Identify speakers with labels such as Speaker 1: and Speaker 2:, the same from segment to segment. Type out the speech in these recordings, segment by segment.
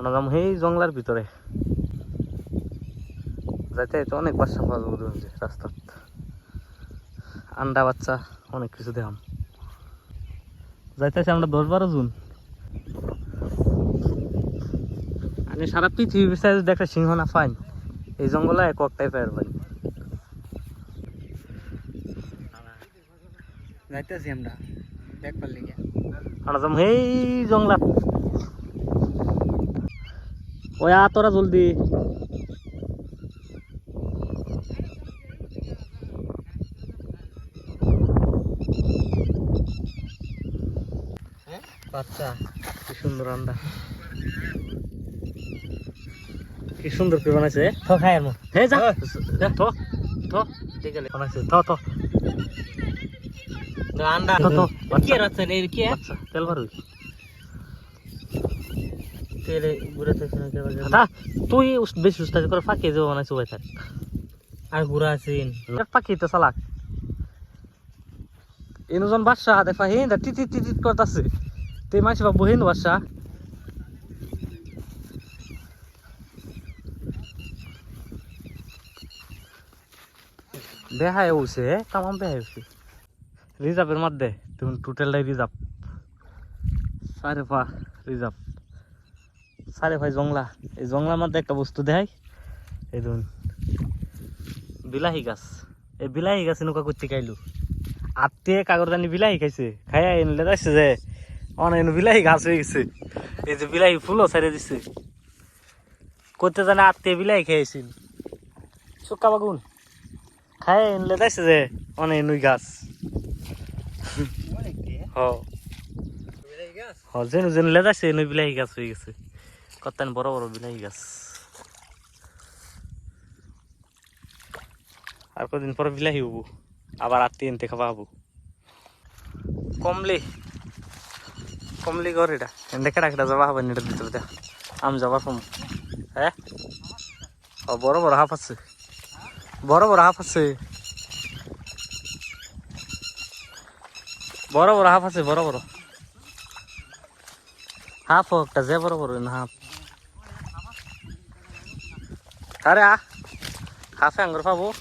Speaker 1: আমরা যাম সেই জংলার ভিতরে। যাইতে তো অনেক বাচ্চা পাওয়া যাবে রাস্তাত আন্ডা বাচ্চা অনেক কিছু দেখাম। যাইতেছে আমরা দশ বারো জুন। আমি সারা পৃথিবী বিষয়ে যদি একটা সিংহ না পাই এই জঙ্গলে এক একটাই পায়ের পাই
Speaker 2: যাইতেছি আমরা। দেখবার লিগে
Speaker 1: আমরা যাম সেই জংলা ওই আ তোরা জলদি। বাচ্চা কি সুন্দর আন্ডা। কি সুন্দর করে বানাইছে? থ খাই আর হে যা। যা, থ থ ঠিক আছে। বানাইছে। থ থ।
Speaker 2: আন্ডা।
Speaker 1: থ থ।
Speaker 2: কি আছে এর কি
Speaker 1: আচ্ছা তেল বার হই
Speaker 2: তেলে গুড়া থেকে নাকি বাজার
Speaker 1: তা তুই বেশি উস্তাদি করে ফাঁকিয়ে যাব বানাইছে ওই থাক।
Speaker 2: আর গুড়া আছে
Speaker 1: পাখি তো চালাক। এনুজন বাদশা দেখা হে দা টিটি টিটি করতাছে। তে মাসি বাবু হেন বাদশা বেহায় উঠছে তামাম বেহায় উঠছে রিজার্ভের মধ্যে তুমি টোটালটাই রিজার্ভ। সারে পা রিজার্ভ। সারে ভাই জংলা। এই জংলার মধ্যে একটা বস্তু দেখাই। এই ধরুন বিলাহি গাছ। এই বিলাহি গাছ নৌকা করতে খাইলু আত্মীয় কাগরদানি বিলাহি খাইছে। খাইয়া এনলে যাচ্ছে যে অনেক বিলাহি গাছ হয়ে গেছে। এই যে বিলাহি ফুলও ছেড়ে দিছে। করতে জানে আত্মীয় বিলাহি খেয়েছিল। শুকা বাগুন খাই এনলে যাচ্ছে যে অনেক নুই গাছ। হ। যেন যেন লেদাচ্ছে এনুই বিলাহি গাছ হয়ে গেছে। কত্তান বড় বড় বিলাহি গাছ আর কদিন পরে বিলাহি হব আবার আত্মীয় এনতে খাওয়া হব কমলি। কমলি ঘর এটা। এনতে কেটা কেটা যাওয়া হবে এটার ভিতরে দেখ। আম যাবার কম হ্যাঁ ও বড় বড় হাফ আছে। বড় বড় হাফ আছে। বড় বড় হাফ আছে বড় বড়। হাফ একটা যে বড় বড় না হাফ। अरे आ खासा अंगूर वो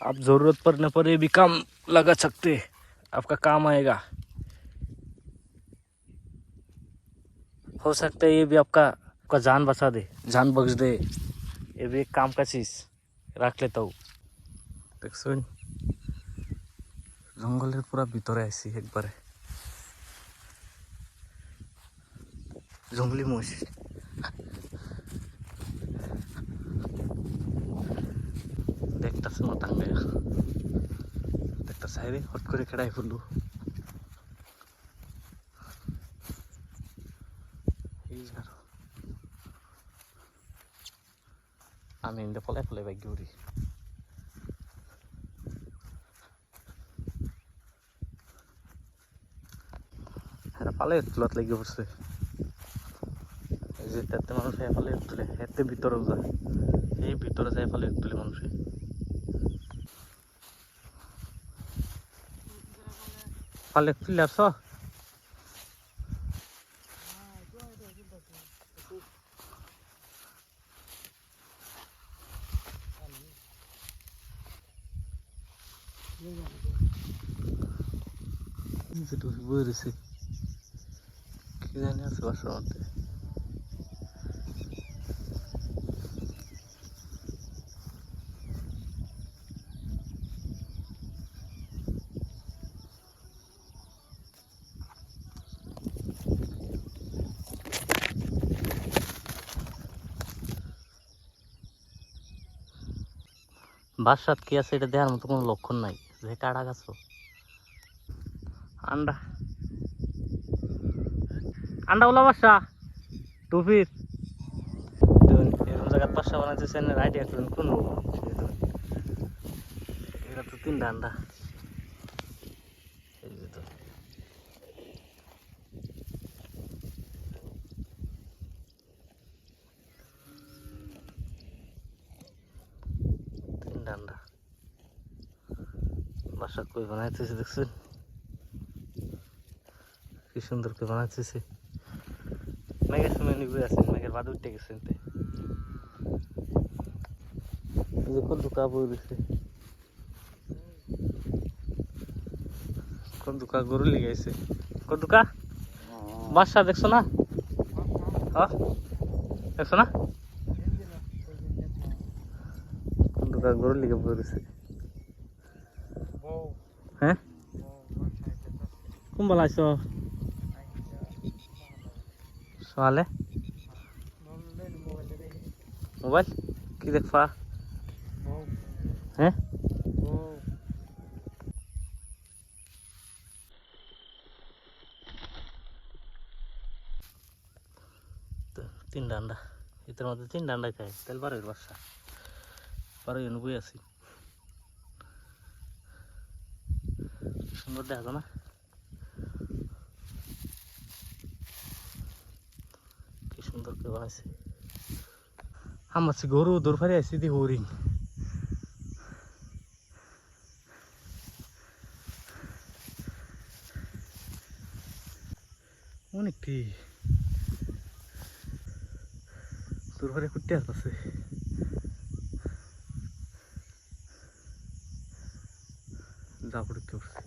Speaker 1: आप ज़रूरत पड़ने पर ये भी काम लगा सकते, आपका काम आएगा। हो सकता है ये भी आपका आपका जान बचा दे, जान बख्श दे। ये भी एक काम का चीज़, रख लेता हूँ। सुन। জঙ্গলের পুরা ভিতরে আইছি একবারে। জঙ্গলি মহিষ। দেখতেছে টাঙ্গাইয়া দেখতেছে হাইরে হট করে খেড়াই ফুলু আরও। আমি ইন্দে পলাই পলাই বাইক ঘুরি পালে তুলাত লেগে পড়ছে। যে তাতে মানুষ পালে তুলে হেতে যায়। এই ভিতরে যায় পালে তুলে মানুষে। পালে তুলে আসছ কি জানি আছে বাসার মধ্যে বাসাত কি আছে? এটা দেখার মতো কোনো লক্ষণ নাই। যে কাটা গাছ আন্ডা। আন্ডা ওলা বাসা টুপির। এরকম জায়গার বাসা বানাইছে সেনের আইডিয়া করুন কোন এটা তো তিনটা আন্ডা। আন্ডা। বাসা কই বানাইতেছে দেখছেন? কি সুন্দর করে বানাইতেছে মেঘের সময় নিবে আছেন মেঘের বাদ উঠে গেছেন কত কাপড় দিছে কোন দুকা গরু লিগে কোন দুকা? বাসা দেখছ না? হ্যাঁ? দেখছ না? কোন দুকা গরু লিগে পড়েছে হ্যাঁ? কোন বলা আইছো? সোয়ালে মোবাইল কি দেখবা হ্যাঁ তো তিন ডান্ডা এটার মধ্যে তিন ডান্ডা খাই তেল বারোর বাসা বারো জন বই আছি কি সুন্দর দেখা যায় না কি সুন্দর করে বানাইছে আমার গরু, দৌড় ফারি আইসি দি হরিণ অনেকটি দূর ফারে কুটতে আসতেছে যা পড়তে